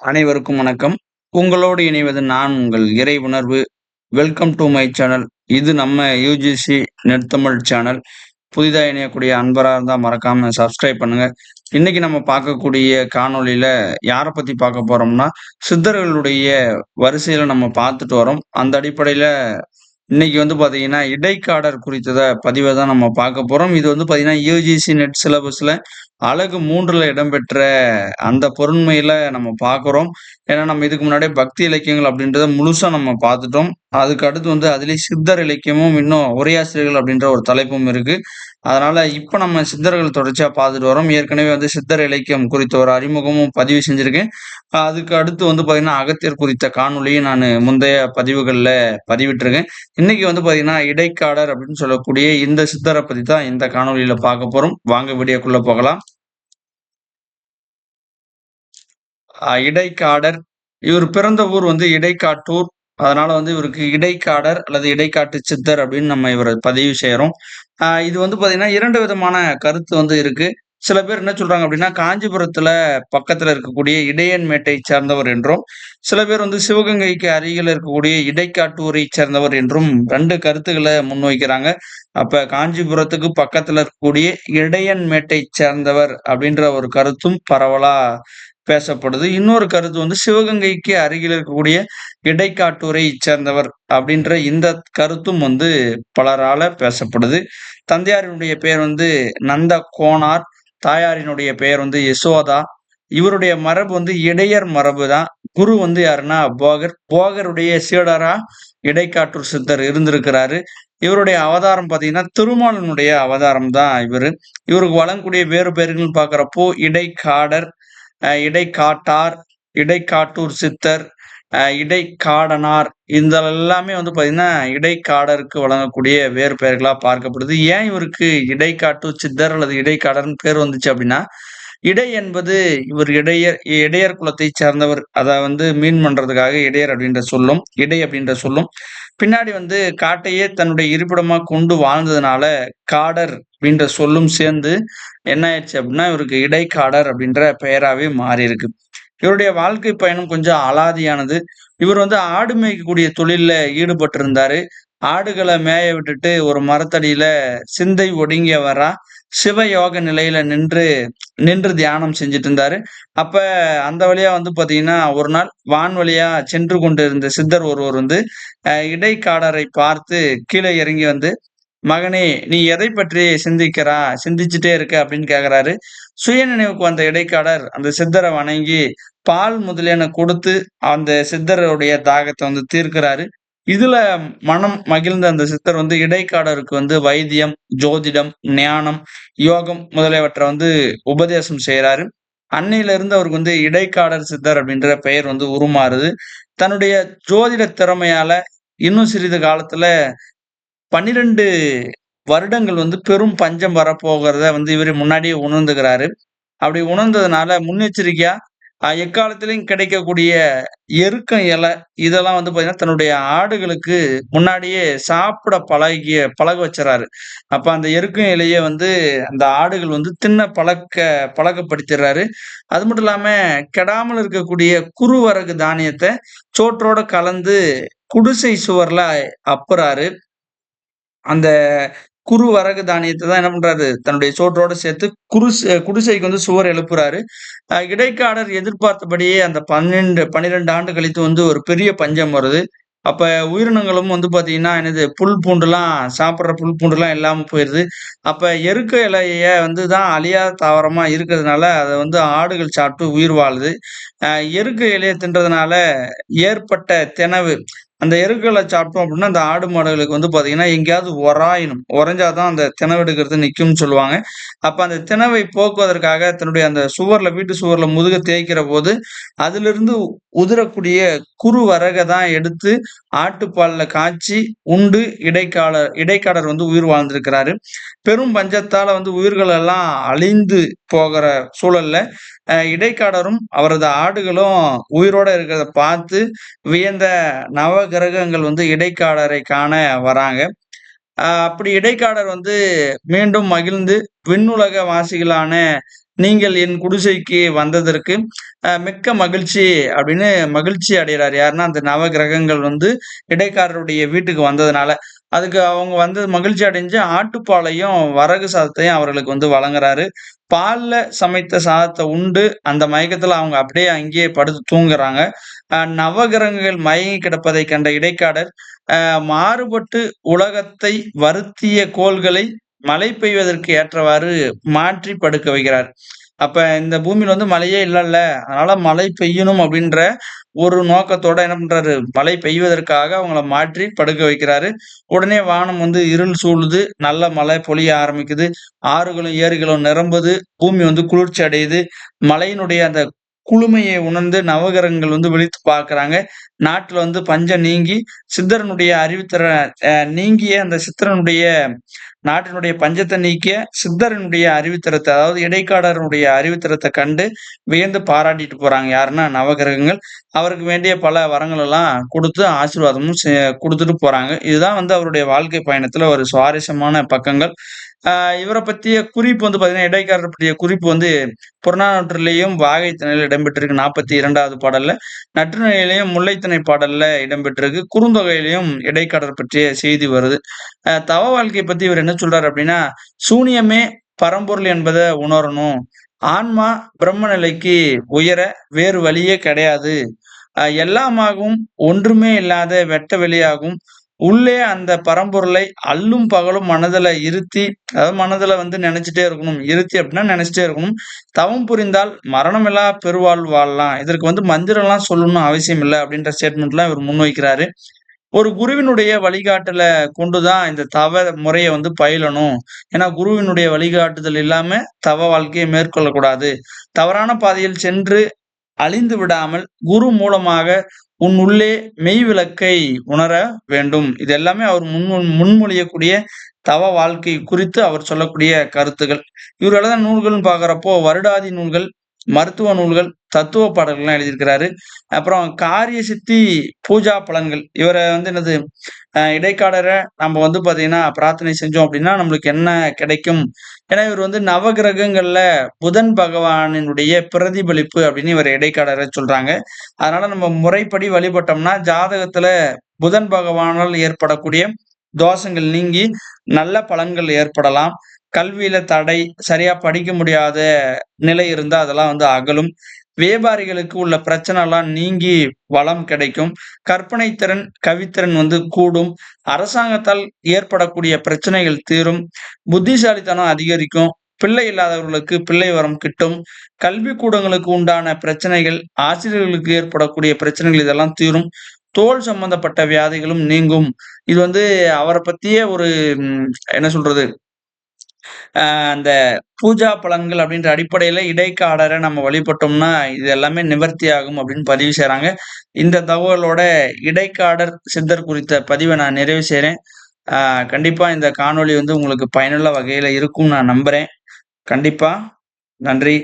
அனைவருக்கும் வணக்கம். உங்களோடு இணைவது நான் உங்கள் இறை உணர்வு. Welcome to my channel. இது நம்ம யுஜிசி நெட்தமிழ் சேனல். புதிதா இணையக்கூடிய அன்பராக இருந்தா மறக்காம சப்ஸ்கிரைப் பண்ணுங்க. இன்னைக்கு நம்ம பார்க்கக்கூடிய காணொளியில யாரை பத்தி பார்க்க போறோம்னா, சித்தர்களுடைய வரிசையில நம்ம பார்த்துட்டு வரோம். அந்த அடிப்படையில இன்னைக்கு வந்து பார்த்தீங்கன்னா, இடைக்காடர் குறித்தத பதிவை தான் நம்ம பார்க்க போறோம். இது வந்து பார்த்தீங்கன்னா, யூஜிசி நெட் சிலபஸ்ல அழகு மூன்றில் இடம்பெற்ற அந்த பொருண்மையில நம்ம பார்க்குறோம். ஏன்னா, நம்ம இதுக்கு முன்னாடியே பக்தி இலக்கியங்கள் அப்படின்றத முழுசா நம்ம பார்த்துட்டோம். அதுக்கு அடுத்து வந்து அதுலேயே சித்தர் இலக்கியமும், இன்னும் உரையாசிரியர்கள் அப்படின்ற ஒரு தலைப்பும் இருக்கு. அதனால இப்போ நம்ம சித்தர்கள் தொடர்ச்சியாக பார்த்துட்டு வரோம். ஏற்கனவே வந்து சித்தர் இலக்கியம் குறித்த ஒரு அறிமுகமும் பதிவு செஞ்சுருக்கேன் அதுக்கு அடுத்து வந்து பார்த்தீங்கன்னா, அகத்தியர் குறித்த காணொலியும் நான் முந்தைய பதிவுகளில் பதிவிட்டிருக்கேன். இன்னைக்கு வந்து பார்த்தீங்கன்னா, இடைக்காடர் அப்படின்னு சொல்லக்கூடிய இந்த சித்தரை பற்றி தான் இந்த காணொலியில் பார்க்க போகிறோம் வாங்க வீடியோக்குள்ளே போகலாம். இடைக்காடர். இவர் பிறந்த ஊர் வந்து இடைக்காட்டூர். அதனால வந்து இவருக்கு இடைக்காடர் அல்லது இடைக்காட்டு சித்தர் அப்படின்னு நம்ம இவரை பதிவு செய்கிறோம் இது வந்து பார்த்தீங்கன்னா, இரண்டு விதமான கருத்து வந்து இருக்கு. சில பேர் என்ன சொல்றாங்க அப்படின்னா, காஞ்சிபுரத்துல பக்கத்துல இருக்கக்கூடிய இடையன்மேட்டை சேர்ந்தவர் என்றும், சில பேர் வந்து சிவகங்கைக்கு அருகில் இருக்கக்கூடிய இடைக்காட்டூரை சேர்ந்தவர் என்றும் ரெண்டு கருத்துக்களை முன்வைக்கிறாங்க. அப்ப காஞ்சிபுரத்துக்கு பக்கத்துல இருக்கக்கூடிய இடையன்மேட்டை சேர்ந்தவர் அப்படின்ற ஒரு கருத்தும் பரவலா பேசப்படுது. இன்னொரு கருத்து வந்து சிவகங்கைக்கு அருகில் இருக்கக்கூடிய இடைக்காட்டூரைச் சேர்ந்தவர் அப்படின்ற இந்த கருத்தும் வந்து பலரால பேசப்படுது. தந்தையாரினுடைய பெயர் வந்து நந்த கோனார். தாயாரினுடைய பெயர் வந்து யசோதா. இவருடைய மரபு வந்து இடையர் மரபு தான். குரு வந்து யாருன்னா போகர். போகருடைய சீடரா இடைக்காட்டூர் சித்தர் இருந்திருக்கிறாரு. இவருடைய அவதாரம் பார்த்தீங்கன்னா, திருமாலனுடைய அவதாரம் தான் இவரு. இவருக்கு வழங்கக்கூடிய வேறு பெயர்கள்னு பார்க்குறப்போ இடைக்காடர், இடைக்காட்டார், இடைக்காட்டூர் சித்தர், இடைக்காடனார் இந்த எல்லாமே வந்து பார்த்தீங்கன்னா, இடைக்காடருக்கு வழங்கக்கூடிய வேறு பெயர்களாக பார்க்கப்படுது. ஏன் இவருக்கு இடைக்காட்டூர் சித்தர் அல்லது இடைக்காடர்னு பேர் வந்துச்சு அப்படின்னா, இடை என்பது இவர் இடையர் இடையர் குலத்தை சேர்ந்தவர். அதை வந்து மீன் பண்றதுக்காக இடையர் அப்படின்ற சொல்லும், இடை அப்படின்ற சொல்லும். பின்னாடி வந்து காட்டையே தன்னுடைய இருப்பிடமா கொண்டு வாழ்ந்ததுனால, காடர் அப்படின்ற சொல்லும் சேர்ந்து என்ன ஆயிடுச்சு அப்படின்னா, இவருக்கு இடைக்காடர் அப்படின்ற பெயராவே மாறியிருக்கு. இவருடைய வாழ்க்கை பயணம் கொஞ்சம் அலாதியானது. இவர் வந்து ஆடு மேய்க்கக்கூடிய தொழில ஈடுபட்டு இருந்தாரு ஆடுகளை மேய விட்டுட்டு ஒரு மரத்தடியில சிந்தை ஒடுங்கியவரா சிவயோக நிலையில நின்று நின்று தியானம் செஞ்சுட்டு இருந்தாரு. அப்ப அந்த வழியா வந்து பார்த்தீங்கன்னா, ஒரு நாள் வான் வழியா சென்று கொண்டிருந்த சித்தர் ஒருவர் வந்து இடைக்காடரை பார்த்து கீழே இறங்கி வந்து, "மகனே! நீ எதை பற்றி சிந்திக்கிறா சிந்திச்சுட்டே இருக்க?" அப்படின்னு கேட்கறாரு சுய நினைவுக்கு வந்த இடைக்காடர் அந்த சித்தரை வணங்கி, பால் முதலியன கொடுத்து அந்த சித்தருடைய தாகத்தை வந்து தீர்க்கிறாரு. இதுல மனம் மகிழ்ந்த அந்த சித்தர் வந்து இடைக்காடருக்கு வந்து வைத்தியம், ஜோதிடம், ஞானம், யோகம் முதலியவற்றை வந்து உபதேசம் செய்றாரு. அன்னையிலிருந்து அவருக்கு வந்து இடைக்காடர் சித்தர் அப்படின்ற பெயர் வந்து உருமாறுது. தன்னுடைய ஜோதிட திறமையால இன்னும் சிறிது காலத்துல 12 வருடங்கள் வந்து பெரும் பஞ்சம் வரப்போகிறத வந்து இவரு முன்னாடியே உணர்ந்துகிறாரு. அப்படி உணர்ந்ததுனால முன்னெச்சரிக்கையா எக்காலத்திலையும் கிடைக்கக்கூடிய எருக்கம் இலை இதெல்லாம் வந்து பார்த்தீங்கன்னா, தன்னுடைய ஆடுகளுக்கு முன்னாடியே சாப்பிட பழகிய பழக வச்சுறாரு. அப்போ அந்த எருக்கம் இலையை வந்து அந்த ஆடுகள் வந்து தின்ன பழக்க பழக்கப்படுத்திடுறாரு அது மட்டும் இல்லாம கெடாமல் இருக்கக்கூடிய குறுவரகு தானியத்தை சோற்றோட கலந்து குடிசை சுவர்ல அப்புறாரு. அந்த குறுவரகு தானியத்தை தான் என்ன பண்றாரு, தன்னுடைய சோற்றோட சேர்த்து குருஸ் குடிசைக்கு வந்து சுவர் எழுப்புறாரு. இடைக்காடர் எதிர்பார்த்தபடியே அந்த 12 12 ஆண்டு கழித்து வந்து ஒரு பெரிய பஞ்சம் வருது. அப்ப உயிரினங்களும் வந்து பாத்தீங்கன்னா என்னது புல் பூண்டுலாம் சாப்பிட்ற புல் பூண்டுலாம் இல்லாம போயிருது. அப்ப எருக்க இலைய வந்து தான் அழியாத தாவரமா இருக்கிறதுனால, அதை வந்து ஆடுகள் சாப்பிட்டு உயிர் வாழுது. எருக்க இலையை தின்றதுனால ஏற்பட்ட திணவு, அந்த எருக்களை சாப்பிட்டோம் அப்படின்னா, அந்த ஆடு மாடுகளுக்கு வந்து பார்த்தீங்கன்னா, எங்கேயாவது உராயணும். உறைஞ்சாதான் அந்த திணவு எடுக்கிறது நிக்கும்னு சொல்லுவாங்க. அப்ப அந்த திணவை போக்குவதற்காக தன்னுடைய அந்த சுவர்ல வீட்டு சுவர்ல முதுக தேய்க்கிறபோது, அதிலிருந்து உதிரக்கூடிய குறுவரக தான் எடுத்து ஆட்டுப்பாலில் காய்ச்சி உண்டு இடைக்காலர் இடைக்காலர் வந்து உயிர் வாழ்ந்திருக்கிறாரு. பெரும் பஞ்சத்தால் வந்து உயிர்கள் எல்லாம் அழிந்து போகிற சூழல்ல, அ இடைக்காடரும் அவரது ஆடுகளும் உயிரோட இருக்கிறத பார்த்து வியந்த நவகிரகங்கள் வந்து இடைக்காடரை காண வராங்க. அப்படி இடைக்காடர் வந்து மீண்டும் மகிழ்ந்து விண்ணுலக வாசிகளான நீங்கள் என் குடிசைக்கு வந்ததற்கு மிக்க மகிழ்ச்சி அப்படின்னு மகிழ்ச்சி அடைகிறார். யாருன்னா அந்த நவ கிரகங்கள் வந்து இடைக்காரருடைய வீட்டுக்கு வந்ததுனால அதுக்கு அவங்க வந்து மகிழ்ச்சி அடைஞ்சு ஆட்டுப்பாலையும் வரகு சாதத்தையும் அவர்களுக்கு வந்து வழங்குறாரு. பாலில் சமைத்த சாதத்தை உண்டு. அந்த மயக்கத்தில் அவங்க அப்படியே அங்கேயே படுத்து தூங்குறாங்க. நவகிரகங்கள் மயங்கி கிடப்பதை கண்ட இடைக்காடர் மாறுபட்டு உலகத்தை வருத்திய கோள்களை மழை பெய்வதற்கு ஏற்றவாறு மாற்றி படுக்க வைக்கிறார். அப்ப இந்த பூமியில வந்து மழையே இல்லைல்ல. அதனால மழை பெய்யணும் அப்படின்ற ஒரு நோக்கத்தோட என்ன பண்றாரு? மழை பெய்வதற்காக அவங்கள மாற்றி படுக்க வைக்கிறாரு. உடனே வானம் வந்து இருள் சூழுது. நல்ல மழை பொழிய ஆரம்பிக்குது. ஆறுகளும் ஏரிகளும் நிரம்புது. பூமி வந்து குளிர்ச்சி அடையுது. மழையினுடைய அந்த குளுமையை உணர்ந்து நவகரங்கள் வந்து விழித்து பார்க்குறாங்க. நாட்டில் வந்து பஞ்சம் நீங்கி சித்தரனுடைய அறிவித்தர நீங்கிய அந்த சித்தரனுடைய நாட்டினுடைய பஞ்சத்தை நீக்கிய சித்தரனுடைய அறிவுத்தரத்தை அதாவது இடைக்காடரனுடைய அறிவுத்தரத்தை கண்டு வியந்து பாராட்டிட்டு போறாங்க யாருன்னா நவகிரகங்கள். அவருக்கு வேண்டிய பல வரங்கள் எல்லாம் கொடுத்து ஆசீர்வாதமும் கொடுத்துட்டு போறாங்க. இதுதான் வந்து அவருடைய வாழ்க்கை பயணத்துல ஒரு சுவாரஸ்யமான பக்கங்கள். இவரை பற்றிய குறிப்பு வந்து பார்த்தீங்கன்னா இடைக்காரர் பற்றிய குறிப்பு வந்து புறநானூற்றிலேயும் வாகை திணையில் இடம்பெற்றிருக்கு. நாற்பத்தி இரண்டாவது பாடல்ல. நற்றுணையிலையும் முல்லைத்திணை பாடல்ல இடம்பெற்றிருக்கு. குறுந்தொகையிலையும் இடைக்காரர் பற்றிய செய்தி வருது. தவ வாழ்க்கையை பத்தி இவர் என்ன சொல்றாரு அப்படின்னா சூனியமே பரம்பொருள் என்பதை உணரணும். ஆன்மா பிரம்ம நிலைக்கு உயர வேறு வழியே கிடையாது. எல்லாமாகவும் ஒன்றுமே இல்லாத வெட்ட வெளியாகும். உள்ளே அந்த பரம்பொருளை அல்லும் பகலும் மனதில் இருத்தி அதாவது மனதுல வந்து நினைச்சிட்டே இருக்கணும். இருத்தி அப்படின்னா நினைச்சிட்டே இருக்கணும். தவம் புரிந்தால் மரணமில்லா பெருவாழ் வாழலாம். இதற்கு வந்து மந்திரம்லாம் சொல்லணும் அவசியம் இல்லை அப்படின்ற ஸ்டேட்மெண்ட்லாம் இவர் முன்வைக்கிறாரு. ஒரு குருவினுடைய வழிகாட்டுல கொண்டுதான் இந்த தவ முறையை வந்து பயிலணும். ஏன்னா குருவினுடைய வழிகாட்டுதல் இல்லாம தவ வாழ்க்கையை மேற்கொள்ளக்கூடாது. தவறான பாதையில் சென்று அழிந்து விடாமல் குரு மூலமாக உன் உள்ளே மெய் விளக்கை உணர வேண்டும். இது எல்லாமே அவர் முன் முன்மொழியக்கூடிய தவ வாழ்க்கை குறித்து அவர் சொல்லக்கூடிய கருத்துகள். இவர் எழுத நூல்கள்னு பார்க்குறப்போ வருடாதி நூல்கள் மருத்துவ நூல்கள் தத்துவ பாடல்கள்லாம் எழுதியிருக்கிறாரு. அப்புறம் காரிய சித்தி பூஜா பலன்கள். இவரை வந்து என்னது இடைக்காடரை நம்ம வந்து பார்த்தீங்கன்னா பிரார்த்தனை செஞ்சோம் அப்படின்னா நம்மளுக்கு என்ன கிடைக்கும்? ஏன்னா இவர் வந்து நவகிரகங்களில் புதன் பகவானினுடைய பிரதிபலிப்பு அப்படின்னு இவர் இடைக்காடரை சொல்றாங்க. அதனால நம்ம முறைப்படி வழிபட்டோம்னா ஜாதகத்துல புதன் பகவானால் ஏற்படக்கூடிய தோஷங்கள் நீங்கி நல்ல பலன்கள் ஏற்படலாம். கல்வியில தடை சரியா படிக்க முடியாத நிலை இருந்தால் அதெல்லாம் வந்து அகலும். வியாபாரிகளுக்கு உள்ள பிரச்சனை எல்லாம் நீங்கி வளம் கிடைக்கும். கற்பனை திறன் கவித்திறன் வந்து கூடும். அரசாங்கத்தால் ஏற்படக்கூடிய பிரச்சனைகள் தீரும். புத்திசாலித்தனம் அதிகரிக்கும். பிள்ளை இல்லாதவர்களுக்கு பிள்ளை வரம் கிட்டும். கல்வி கூடங்களுக்கு உண்டான பிரச்சனைகள் ஆசிரியர்களுக்கு ஏற்படக்கூடிய பிரச்சனைகள் இதெல்லாம் தீரும். தோல் சம்பந்தப்பட்ட வியாதிகளும் நீங்கும். இது வந்து அவரை பத்தியே ஒரு என்ன சொல்றது அந்த பூஜா பலன்கள் அப்படின்ற அடிப்படையில இடைக்காடரை நம்ம வழிபட்டோம்னா இது எல்லாமே நிவர்த்தி ஆகும் அப்படின்னு பதிவு செய்கிறாங்க இந்த தகவலோட இடைக்காடர் சித்தர் குறித்த பதிவை நான் நிறைவு செய்கிறேன் கண்டிப்பா இந்த காணொளி வந்து உங்களுக்கு பயனுள்ள வகையில இருக்கும் நான் நம்புறேன். கண்டிப்பா நன்றி.